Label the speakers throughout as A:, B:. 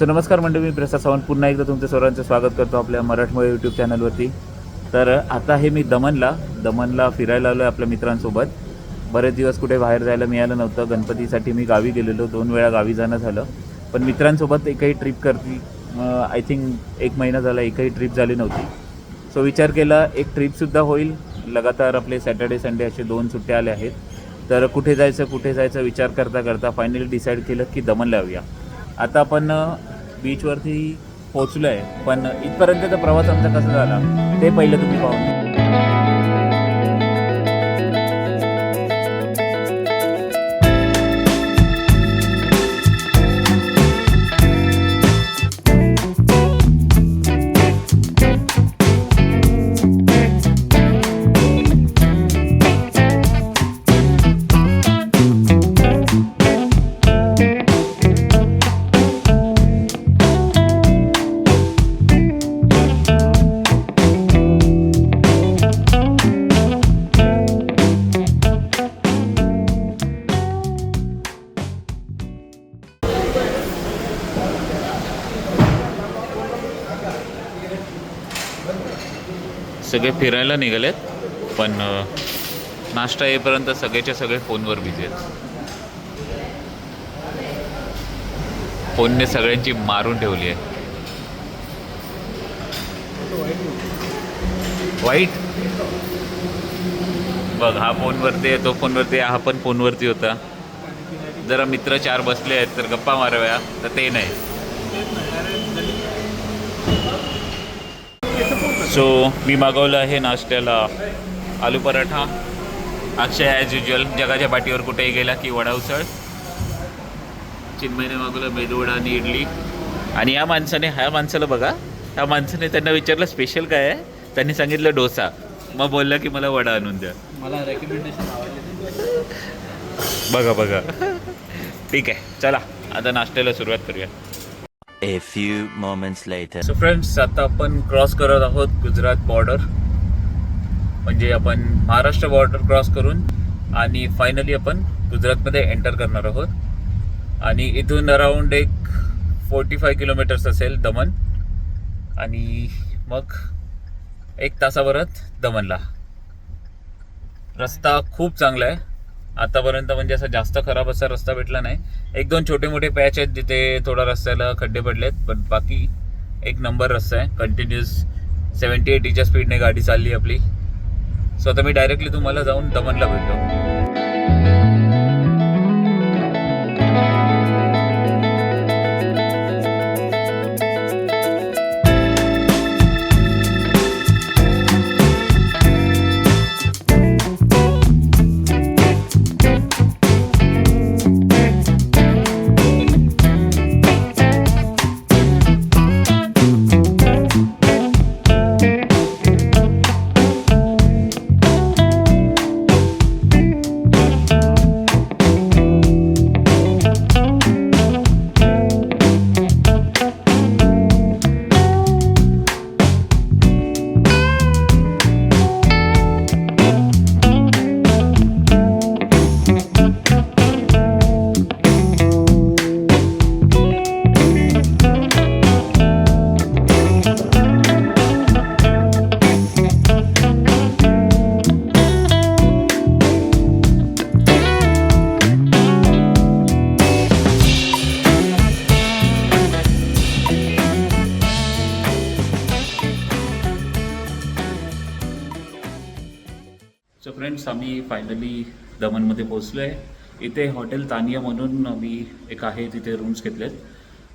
A: So नमस्कार मंडळी मी प्रसाद सावंत. पुन्हा एकदा तुमचं सर्वांचं स्वागत करतो आपल्या मराठमोळे यूट्यूब चॅनलवरती तर आता हे मी दमनला दमनला फिरायला आलो आहे आपल्या मित्रांसोबत. बरेच दिवस कुठे बाहेर जायला मिळालं नव्हतं. गणपतीसाठी मी गावी गेलेलो. दोन वेळा गावी जाणं झालं. पण मित्रांसोबत एकही ट्रिप करती आय थिंक एक महिना झाला एकही ट्रिप झाली नव्हती. सो विचार केला एक ट्रिपसुद्धा होईल. लगातार आपले सॅटर्डे संडे असे दोन सुट्ट्या आल्या आहेत. तर कुठे जायचं कुठे जायचं विचार करता करता फायनली डिसाईड केलं की दमनला येऊया. आता आपण बीचवरती पोचलो आहे पण इथपर्यंतचा प्रवास आमचा कसा झाला ते पहिलं तुम्ही पाहून सगळे फिरायला निघालेत पण नाश्ता येईपर्यंत सगळेच्या सगळे फोनवर बिझी आहेत. फोनने सगळ्यांची मारून ठेवली आहे. वाईट? बघ हा फोनवरती आहे तो फोनवरती आहे, हा पण फोनवरती होता. जरा मित्र चार बसले आहेत तर गप्पा माराव्या तर ते नाही. सो मी मागवलं आहे नाश्त्याला आलू पराठा. अक्षय ॲज युजल जगाच्या पाठीवर कुठेही गेला की वडा उसळ. चिन्मयने मागवलं मेदूवडा आणि इडली. आणि या माणसाने ह्या माणसाला बघा ह्या माणसाने त्यांना विचारलं स्पेशल काय आहे? त्यांनी सांगितलं डोसा. मग बोललं की मला वडा आणून द्या.
B: मला रेकमेंडेशन
A: बघा बघा. ठीक आहे चला. आता नाश्त्याला सुरुवात करूया.
C: A few moments later.
A: So friends आता आपण क्रॉस करत आहोत गुजरात बॉर्डर म्हणजे आपण महाराष्ट्र बॉर्डर क्रॉस करून आणि फायनली आपण गुजरातमध्ये एंटर करणार आहोत. आणि इथून अराऊंड एक फोर्टी फाय किलोमीटर्स असेल दमन आणि मग एक तासाभरात दमनला रस्ता खूप चांगला आहे. आतापर्यंत म्हणजे असा जास्त खराब असा रस्ता भेटला नाही. एक दोन छोटे मोठे पॅच आहेत जिथे थोडा रस्त्याला खड्डे पडलेत पण बाकी एक नंबर रस्ता आहे. कंटिन्युअस सेवन्टी एटीच्या स्पीडने गाडी चालली आपली. सो आता मी डायरेक्टली तुम्हाला जाऊन दमनला भेटतो. फायनली दमनमध्ये पोहोचलो आहे इथे हॉटेल तानिया म्हणून मी एक आहे तिथे रूम्स घेतलेत.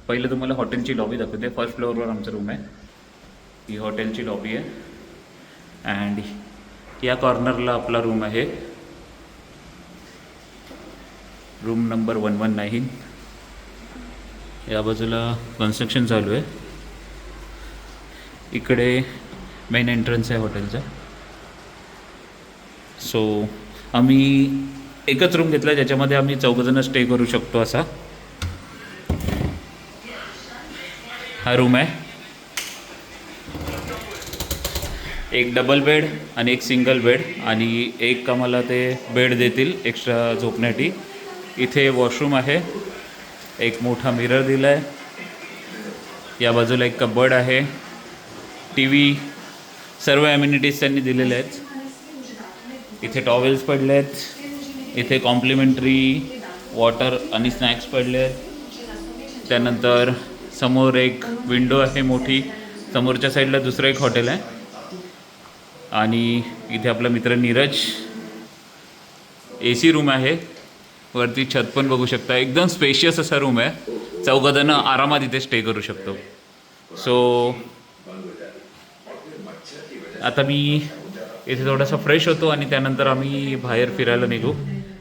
A: पहिले तुम्हाला हॉटेलची लॉबी दाखवते. फर्स्ट फ्लोअरवर आमचं रूम आहे. ही हॉटेलची लॉबी आहे. अँड या कॉर्नरला आपला रूम आहे. Room number one one nine या बाजूला कन्स्ट्रक्शन चालू आहे. इकडे मेन एंट्रन्स आहे हॉटेलचा. सो आम्ही एकच रूम घेतला ज्याच्यामध्ये आम्ही चौघजणं स्टे करू शकतो असा. हा रूम आहे. एक डबल बेड आणि एक सिंगल बेड आणि एक आम्हाला ते बेड देतील एक्स्ट्रा झोपण्यासाठी. इथे वॉशरूम आहे. एक मोठा मिरर दिला आहे या बाजूला एक कबर्ड आहे. टी व्ही सर्व ॲम्युनिटीज त्यांनी दिलेल्या आहेत. इथे टॉवेल्स पडले आहेत इथे कॉम्प्लिमेंटरी वॉटर आणि स्नॅक्स पडले आहेत त्यानंतर समोर एक विंडो आहे मोठी समोरच्या साईडला दुसरं एक हॉटेल आहे. आणि इथे आपला मित्र नीरज ए सी रूम आहे. वरती छत पण बघू शकता. एकदम स्पेशियस असा रूम आहे. चौघजणं आरामात इथे स्टे करू शकतो. सो आता मी इथे थोडासा फ्रेश होतो आणि त्यानंतर आम्ही बाहेर फिरायला निघू.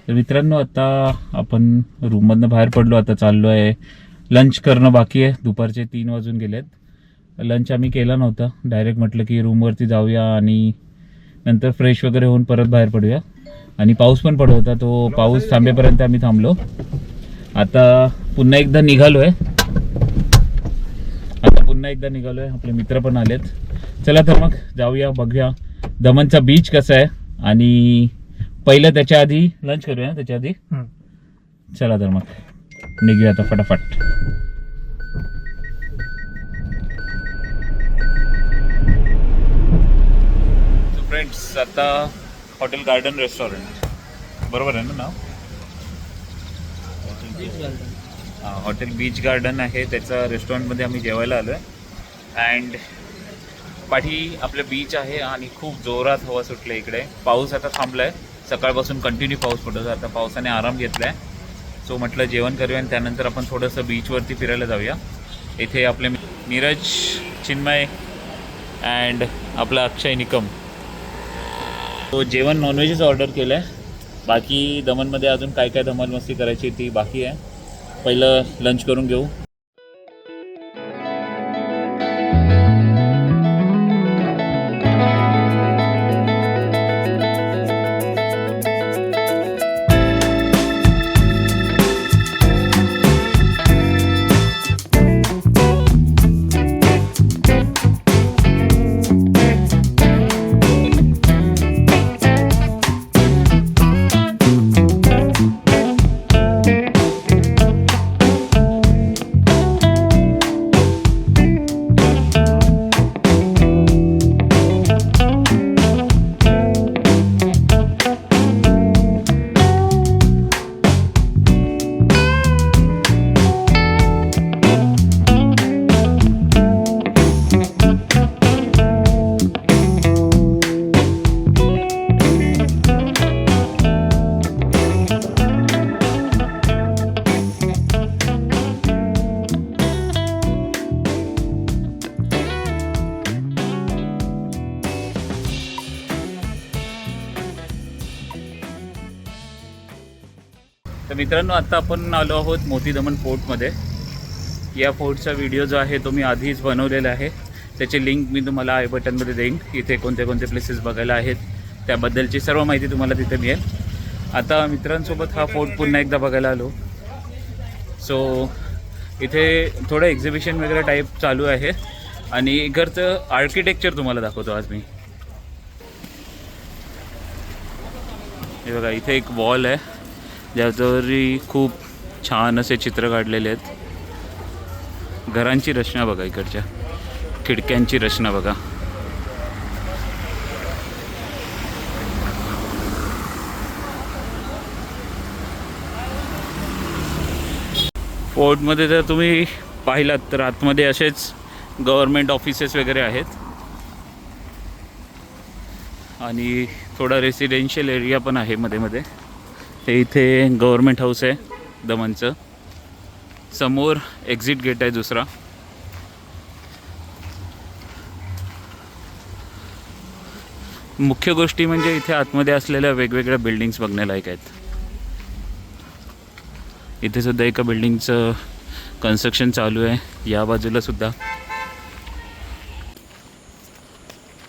A: तर मित्रांनो आता आपण रूममधनं बाहेर पडलो आता चाललो आहे लंच करणं बाकी आहे. दुपारचे तीन वाजून गेलेत. लंच आम्ही केला नव्हता. डायरेक्ट म्हटलं की रूमवरती जाऊया आणि नंतर फ्रेश वगैरे होऊन परत बाहेर पडूया. आणि पाऊस पण पडत होता तो पाऊस थांबेपर्यंत आम्ही थांबलो. आता पुन्हा एकदा निघालो आहे आता पुन्हा एकदा निघालो आहे आपले मित्र पण आलेत. चला तर मग जाऊया बघूया. दमनचा बीच कसा आहे? आणि पहिलं त्याच्या आधी लंच करूया ना त्याच्या आधी चला तर मग. निघूया आता फटाफट. फ्रेंड्स आता हॉटेल गार्डन रेस्टॉरंट बरोबर आहे ना नाव? हॉटेल बीच गार्डन आहे. त्याच्या रेस्टॉरंटमध्ये आम्ही जेवायला आलो आहे अँड पाठी आपलं बीच आहे आणि खूप जोरात हवा सुटली इकडे. पाऊस आता थांबलाय. सकाळपासून कंटिन्यू पाऊस पडत आता पावसाने आराम घेतला आहे सो म्हटलं जेवण करूया आणि त्यानंतर आपण थोडंसं बीचवरती फिरायला जाऊया. इथे आपले नीरज चिन्मय अँड आपला अक्षय निकम. तो जेवण नॉनव्हेजच ऑर्डर केलं आहे बाकी दमनमध्ये अजून काय काय धमाल मस्ती करायची ती बाकी आहे. पहिलं लंच करून घेऊ. मित्रांनो आता आपण आलो आहोत मोती दमन फोर्टमध्ये. या फोर्टचा व्हिडिओ जो आहे तो मी आधीच बनवलेला आहे. त्याची लिंक मी तुम्हाला आय बटनमध्ये देईन. इथे कोणते कोणते प्लेसेस बघायला आहेत त्याबद्दलची सर्व माहिती तुम्हाला तिथे मिळेल. आता मित्रांसोबत हा फोर्ट पुन्हा एकदा बघायला आलो. सो इथे थोडं एक्झिबिशन वगैरे टाईप चालू आहे. आणि इकडचं आर्किटेक्चर तुम्हाला दाखवतो आज मी. हे बघा इथे एक वॉल आहे. ज्याच्यावरही खूप छान असे चित्र काढलेले आहेत. घरांची रचना बघा इकडच्या. खिडक्यांची रचना बघा. फोर्टमध्ये जर तुम्ही पाहिलात तर आतमध्ये असेच गव्हर्मेंट ऑफिसेस वगैरे आहेत. आणि थोडा रेसिडेन्शियल एरिया पण आहे मध्ये मध्ये. ते इथे गव्हर्मेंट हाऊस आहे दमनचं. समोर एक्झिट गेट आहे दुसरा. मुख्य गोष्टी म्हणजे इथे आतमध्ये असलेल्या वेगवेगळ्या बिल्डिंग्स बघण्यालायक आहेत. इथे सुद्धा एका बिल्डिंगचं कन्स्ट्रक्शन चालू आहे या बाजूला सुद्धा.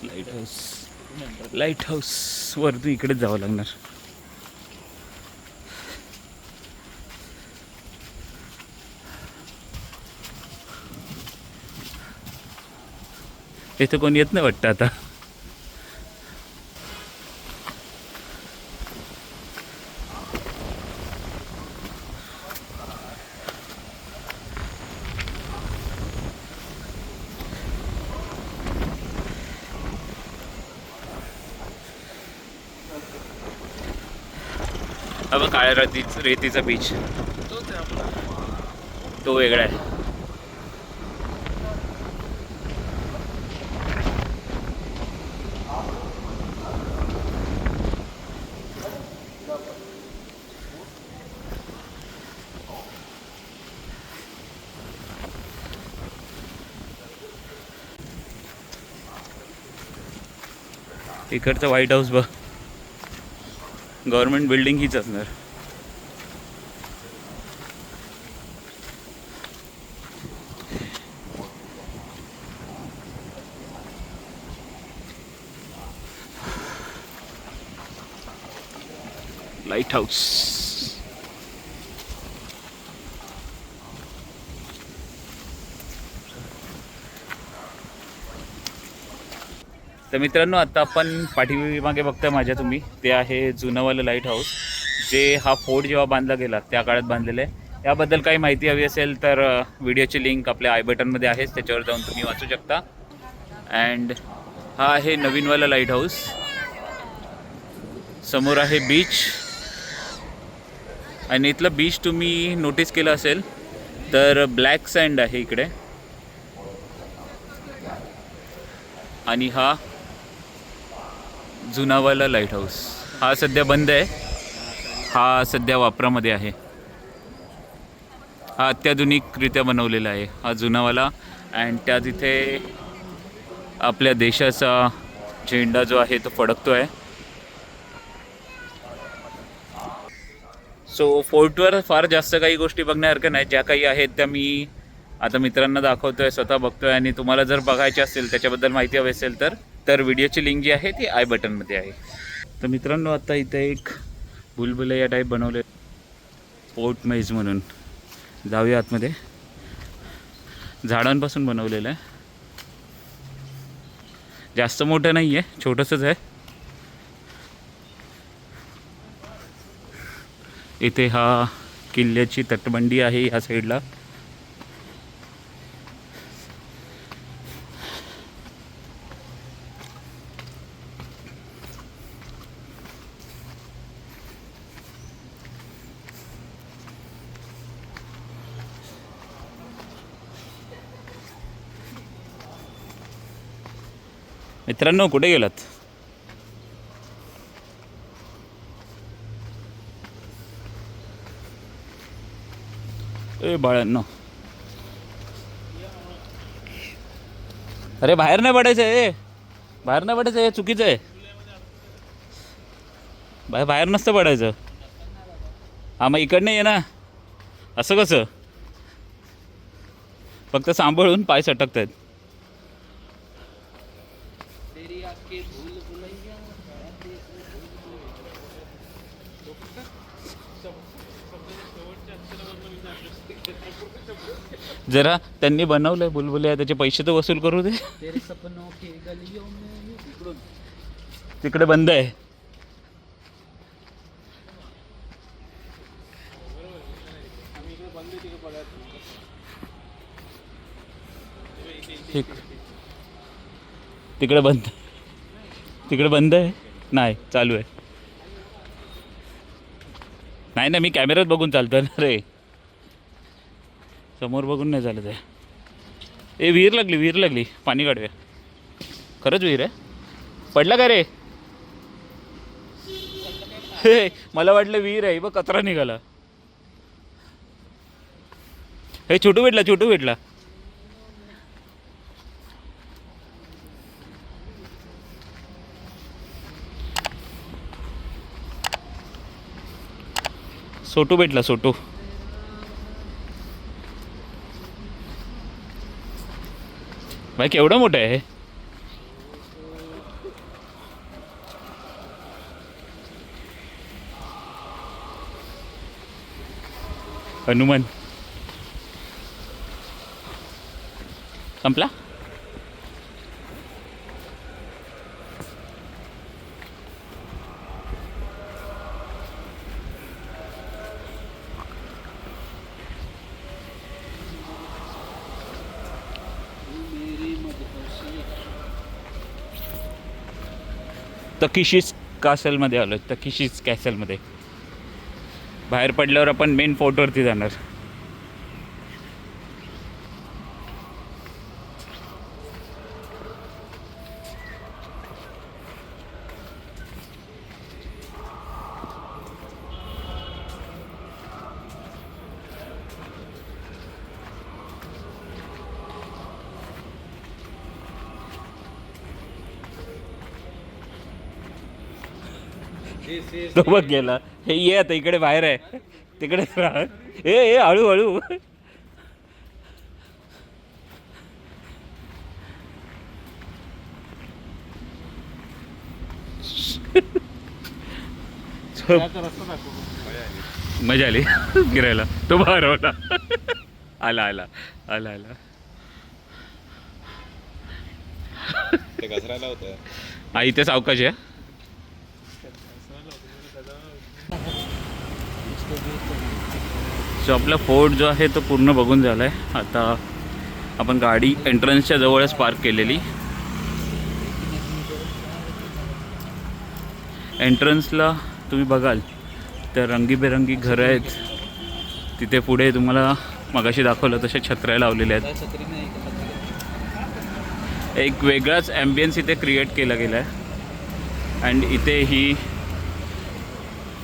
A: लाइट हाऊस लाइट हाऊस वरती इकडेच जावं लागणार. इथं कोण येत नाही वाटतं आता. काळ्या रेतीचा बीच तो वेगळा आहे. इकडचं व्हाईट हाऊस बघ. गव्हर्नमेंट बिल्डिंग हीच असणार. लाइट हाऊस तर मित्रांनो आता आपण पाठीमागे बघताय माझ्या तुम्ही. ते आहे जुनंवालं लाइट हाऊस जे हा फोर्ट जेव्हा बांधला गेला त्या काळात बांधलेलं आहे. याबद्दल काही माहिती हवी असेल तर व्हिडिओची लिंक आपल्या आय बटनमध्ये आहेच त्याच्यावर जाऊन तुम्ही वाचू शकता. अँड हा आहे नवीनवाला लाइट हाऊस समोर आहे बीच आणि इथलं बीच तुम्ही नोटीस केलं असेल तर ब्लॅक सँड आहे इकडे. आणि हा जुनावाला लाइट हाऊस हा सध्या बंद आहे. हा सध्या वापरामध्ये आहे. हा अत्याधुनिकरित्या बनवलेला आहे हा जुनावाला. अँड त्या तिथे आपल्या देशाचा झेंडा जो आहे तो फडकतो आहे सो फोर्टवर फार जास्त काही गोष्टी बघण्यासारख्या नाही. ज्या काही आहेत त्या मी आता मित्रांना दाखवतो आहे स्वतः बघतो आहे आणि तुम्हाला जर बघायचे असेल त्याच्याबद्दल माहिती हवी असेल तर तर व्हिडिओची लिंक जी आहे ती आय बटनमध्ये आहे. तर मित्रांनो आता इथे एक बुलबुलैया टाईप बनवले पोर्ट मेज म्हणून. जाऊया आतमध्ये. झाडांपासून बनवलेलं आहे. जास्त मोठं नाही आहे छोटंसंच आहे. इथे हा किल्ल्याची तटबंडी आहे ह्या साईडला मित्रांनो कुठे गेलात? ए बाळांनो अरे बाहेर नाही पडायचं आहे बाहेर नाही पडायचं हे चुकीचं आहे. बाहेर बाहेर नसतं पडायचं. हा मग इकडनं ये ना. असं कसं? फक्त सांभाळून पाय सटकत आहेत जरा त्यांनी बनवलंय बुलबुल्या त्याचे पैसे तर वसूल करू दे. तिकडे बंद आहे. ठीक. तिकडे बंद. तिकडे बंद आहे? नाही चालू आहे. नाही ना मी कॅमेऱ्यात बघून चालतो ना रे. समोर बघून नाही झालं ते. ए विहीर लागली विहीर लागली. पाणी काढूया. खरंच विहीर आहे? पडला का रे? हे मला वाटलं विहीर आहे. बघ कचरा निघाला. हे छोटू भेटला छोटू भेटला. सोटू भेटला सोटू. भाई केवढं मोठं आहे हे? हनुमान संपला तकिशीस कासलमध्ये आलो तकिशीस कॅसलमध्ये. बाहेर पडल्यावर आपण मेन फोर्टवरती जाणार. तो बघ गेला. हे ये आता इकडे बाहेर आहे. तिकडे राहा. ए ए हळू हळू. मजा आली. गिरायला तो बाहेर होता. आला आला आला आला.
D: ते घसरायला होतं.
A: हा इथे सावकाश आहे. सो आपला फोर्ट जो आहे तो पूर्ण बघून झाला आहे आता आपण गाडी एंट्रन्सच्या जवळच पार्क केलेली. एंट्रन्सला तुम्ही बघाल तर रंगीबेरंगी घरं आहेत. तिथे पुढे तुम्हाला मगाशी दाखवलं तसे छत्र्या लावलेल्या आहेत. एक वेगळाच ॲम्बियन्स इथे क्रिएट केला गेला आहे अँड इथे ही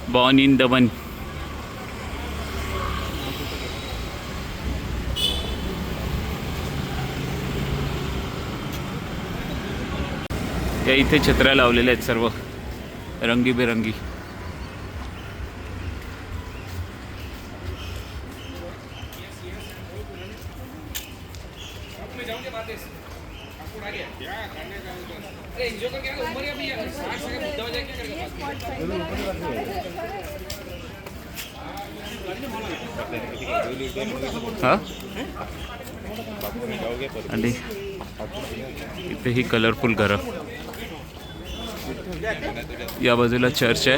A: बॉर्न इन दमन या इथे छत्र्या लावलेल्या आहेत सर्व. रंगीबेरंगी. हा? आणि इथे ही कलरफुल घरं. या बाजूला चर्च आहे.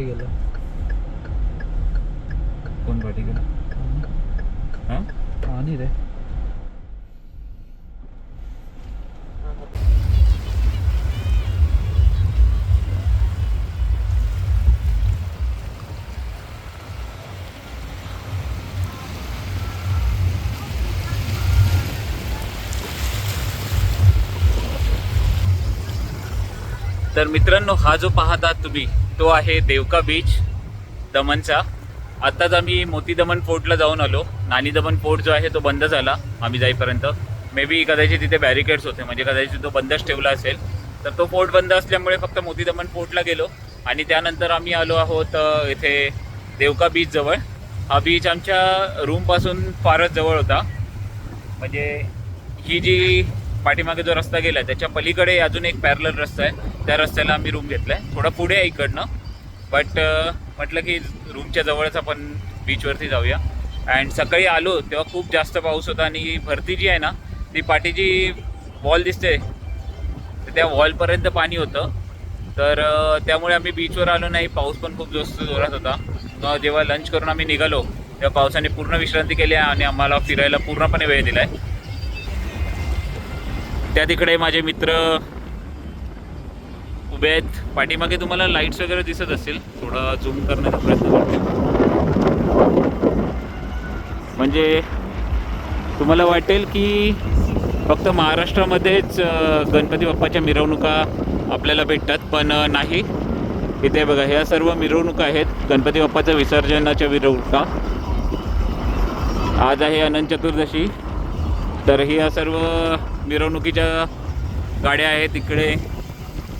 B: पाठी गेलं.
A: कोण पाठी गेला? हां?
B: पाणी रे.
A: तर मित्रांनो हा जो पाहतात तुम्ही तो आहे देवका बीच दमनचा. आत्ताच आम्ही मोती दमन फोर्टला जाऊन आलो. नानी दमन फोर्ट जो आहे तो बंद झाला आम्ही जाईपर्यंत. मे बी कदाचित तिथे बॅरिकेड्स होते म्हणजे कदाचित तो बंदच ठेवला असेल. तर तो फोर्ट बंद असल्यामुळे फक्त मोती दमन फोर्टला गेलो. आणि त्यानंतर आम्ही आलो आहोत इथे देवका बीच जवळ. हा बीच आमच्या रूमपासून फारच जवळ होता. म्हणजे ही जी पाठीमागे जो रस्ता गेला त्याच्या पलीकडे अजून एक पॅरलर रस्ता आहे. त्या रस्त्याला आम्ही रूम घेतलाय. थोडा पुढे आहे इकडनं. बट म्हटलं की रूमच्या जवळच आपण बीचवरती जाऊया. अँड सकाळी आलो तेव्हा खूप जास्त पाऊस होता आणि भरती जी आहे ना ती पाठीची वॉल दिसते. तर त्या वॉलपर्यंत पाणी होतं. तर त्यामुळे आम्ही बीचवर आलो नाही. पाऊस पण खूप जास्त जोरात होता. जेव्हा लंच करून आम्ही निघालो तेव्हा पावसाने पूर्ण विश्रांती केली आणि आम्हाला फिरायला पूर्णपणे वेळ दिलाय. त्या तिकडे माझे मित्र उभे आहेत. पाठीमागे तुम्हाला लाईट्स वगैरे दिसत असतील. थोडा झूम करण्याचा प्रयत्न करतो. म्हणजे तुम्हाला वाटेल की फक्त महाराष्ट्रामध्येच गणपती बाप्पाच्या मिरवणुका आपल्याला भेटतात पण नाही. इथे बघा ह्या सर्व मिरवणुका आहेत. गणपती बाप्पाच्या विसर्जनाच्या मिरवणुका. आज आहे अनंत चतुर्दशी. तर ह्या सर्व मिरवणुकीच्या गाड्या आहेत इकडे.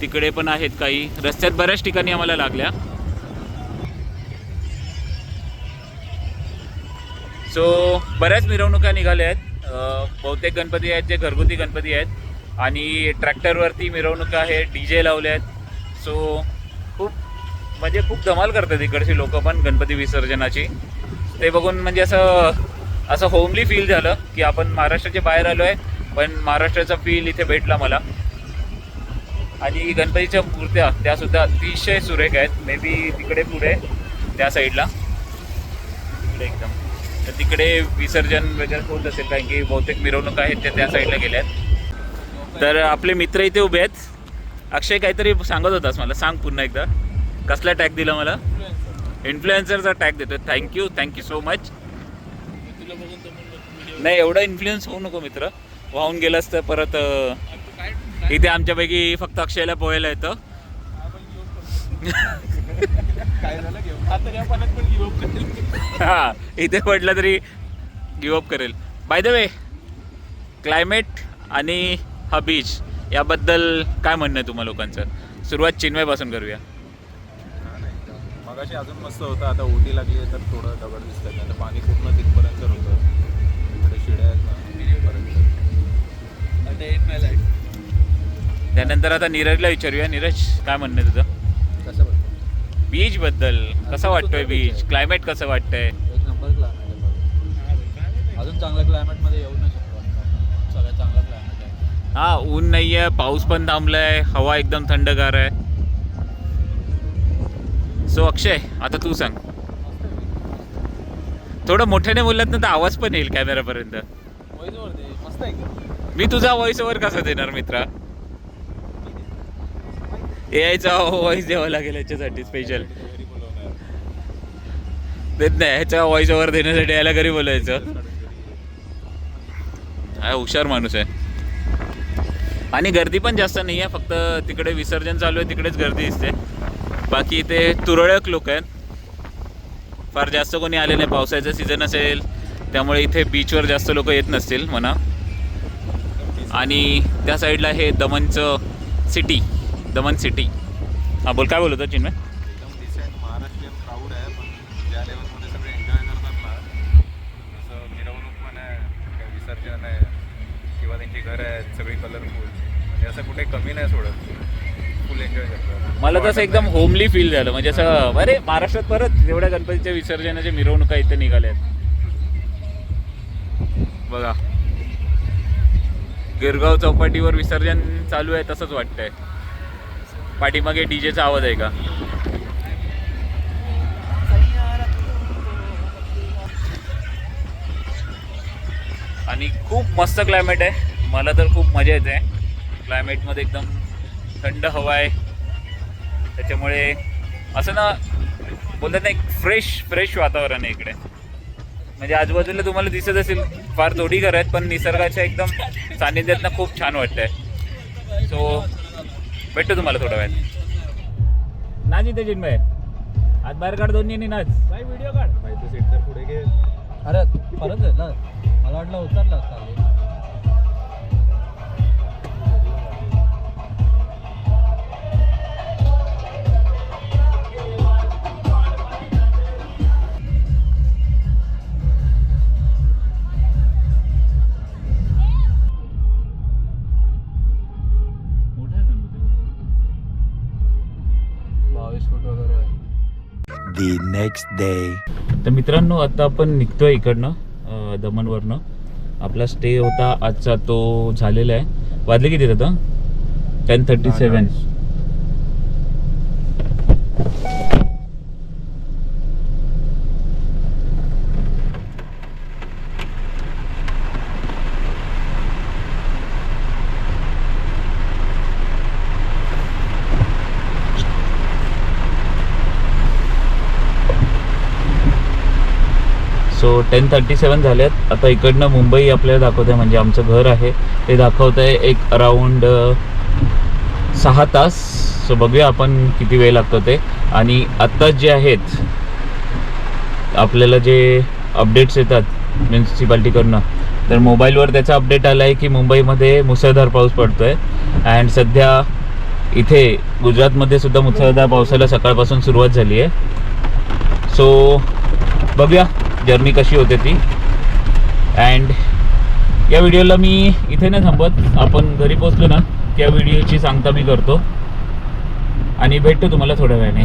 A: तिकडे पण आहेत काही. रस्त्यात बऱ्याच ठिकाणी आम्हाला लागल्या. सो बऱ्याच मिरवणुका निघाल्या आहेत. बहुतेक गणपती आहेत जे घरगुती गणपती आहेत. आणि ट्रॅक्टरवरती मिरवणुका आहेत डी जे लावले आहेत. सो खूप म्हणजे खूप धमाल करतात इकडची लोक पण गणपती विसर्जनाची. ते बघून म्हणजे असं असं होमली फील झालं की आपण महाराष्ट्राच्या बाहेर आलो आहे पण महाराष्ट्राचा फील इथे भेटला मला. आणि गणपतीच्या मूर्त्या त्या सुद्धा अतिशय सुरेख आहेत. मे बी तिकडे पुढे त्या साईडला तिकडे एकदम. तर तिकडे विसर्जन वगैरे होत असेल कारण की बहुतेक मिरवणुका आहेत त्या त्या साईडला गेल्या आहेत. तर आपले मित्र इथे उभे आहेत. अक्षय काहीतरी सांगत होतास मला. सांग पुन्हा एकदा. कसला टॅग दिला मला? इन्फ्लुएन्सरचा टॅग देतो thank you thank you so much नाही एवढा इन्फ्लुएन्स होऊ नको मित्र. वाहून गेलंच तर परत इथे आमच्यापैकी फक्त अक्षयला पोहायला येतं. हा इथे पडलं तरी गिवअप करेल. बाय द वे क्लायमेट आणि हा बीच याबद्दल काय म्हणणं आहे तुम्हा लोकांचं? सुरुवात चिन्मयपासून करूया.
D: मगाशी अजून मस्त होतं आता ओटी लागली तर थोडं दगड दिसतं पाणी पूर्ण तिथपर्यंत
A: त्यानंतर आता नीरजला विचारूया. नीरज काय म्हणणं आहे तुझं?
B: कसं
A: बीच बद्दल कसा वाटतोय बीच क्लायमेट कसं वाटतंय?
B: एक नंबर क्लायमेट. अजून चांगल्या क्लायमेटमध्ये येऊ नाही शकतो आता. सगळ्यात चांगला क्लायमेट आहे.
A: हा ऊन नाही आहे पाऊस पण थांबलाय हवा एकदम थंडगार आहे. सो अक्षय आता तू सांग. थोडं मोठ्याने बोललात ना तर आवाज पण येईल कॅमेरापर्यंत
B: मस्त आहे
A: मी तुझा व्हॉइस ओव्हर कसा देणार मित्रा? एआयचा व्हॉइस द्यावा लागेल याच्यासाठी स्पेशल देत नाही ह्याचा व्हॉइस ओव्हर देण्यासाठी याला घरी बोलायचं हा हुशार माणूस आहे. आणि गर्दी पण जास्त नाही आहे फक्त तिकडे विसर्जन चालू आहे तिकडेच गर्दी दिसते. बाकी इथे तुरळक लोक आहेत. फार जास्त कोणी आले नाही पावसाचा सीझन असेल त्यामुळे इथे बीचवर जास्त लोक येत नसतील म्हणा. आणि त्या साईडला हे दमनचं सिटी दमन सिटी. हां बोल काय बोलतो चिन्मय?
D: एकदम डिसेंट महाराष्ट्रीयन क्राऊड आहे पण ज्या लेवलमध्ये सगळे एन्जॉय करतात ना जसं मिरवणूक पण आहे काय विसर्जन आहे किंवा त्यांची घरं आहेत सगळी कलरफुल म्हणजे असं कुठे कमी नाही सोडत. फुल एन्जॉय करतात.
A: मला तसं एकदम होमली फील झालं. म्हणजे असं अरे महाराष्ट्रात परत एवढ्या गणपतीच्या विसर्जनाच्या मिरवणुका इथे निघाल्या आहेत बघा. गिरगाव चौपाटीवर विसर्जन चालू आहे तसंच वाटतंय. पाठीमागे डीजेचा आवाज आहे का? आणि खूप मस्त क्लायमेट आहे. मला तर खूप मजा येते. क्लायमेटमध्ये एकदम थंड हवा आहे. त्याच्यामुळे असं ना बोलतात ना एक फ्रेश फ्रेश वातावरण आहे इकडे. म्हणजे आजूबाजूला तुम्हाला दिसत असेल फार थोडी घरं आहेत पण निसर्गाच्या एकदम सानिध्यात ना खूप छान वाटतंय. सो भेटतो तुम्हाला थोड्या वेळात. नाच इथे चिन्मय आज बाहेर काढ दोन्ही नाच.
B: काय व्हिडिओ काढ.
D: माहिती सीट तर पुढे घे.
B: अरे परत आहे ना. मला वाटलं उतरला असता
C: Next day.
A: तर मित्रांनो आता आपण निघतोय इकडनं दमणवरनं. आपला स्टे होता आजचा तो झालेला आहे. वाजले किती आता? Ten thirty seven so ten thirty seven झाल्यात आता इकडनं मुंबई आपल्याला दाखवत आहे म्हणजे आमचं घर आहे. ते दाखवत आहे एक अराऊंड सहा तास. सो बघूया आपण किती वेळ लागतो ते. आणि आत्ताच जे आहेत आपल्याला जे अपडेट्स येतात म्युन्सिपाल्टीकडनं तर मोबाईलवर त्याचा अपडेट आला आहे की मुंबईमध्ये मुसळधार पाऊस पडतो आहे अँड सध्या इथे गुजरातमध्ये सुद्धा मुसळधार पावसाला सकाळपासून सुरुवात झाली आहे सो बघूया. जर्नी कशी होते ती. अँड या व्हिडिओला मी इथे नाही थांबत. आपण घरी पोचलो ना त्या व्हिडिओची सांगता मी करतो. आणि भेटतो तुम्हाला थोड्या वेळाने.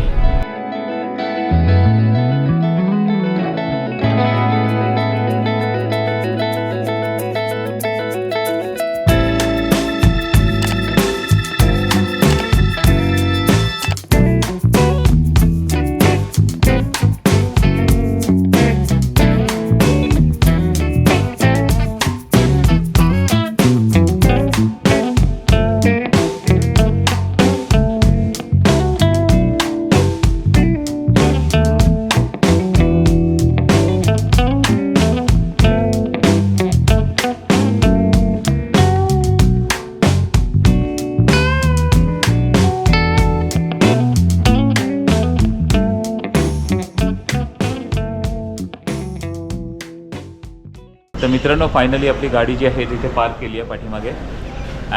A: मित्रांनो फायनली आपली गाडी जी आहे तिथे पार्क केली आहे पाठीमागे.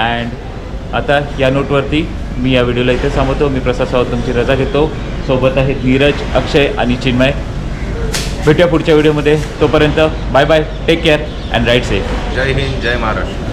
A: अँड आता या नोटवरती मी या व्हिडिओला इथे सांगतो मी प्रसाद सावंत तुमची रजा घेतो. सोबत आहेत नीरज अक्षय आणि चिन्मय. भेटूया पुढच्या व्हिडिओमध्ये तोपर्यंत bye bye take care and ride safe
D: Jai Hind Jai Maharashtra.